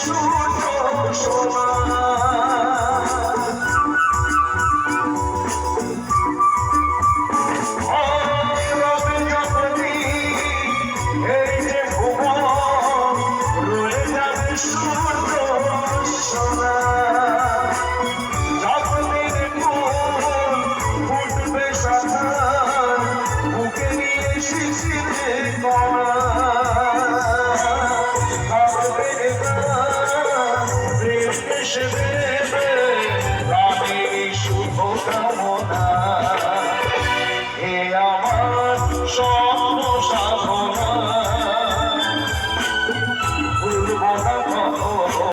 সুযোগ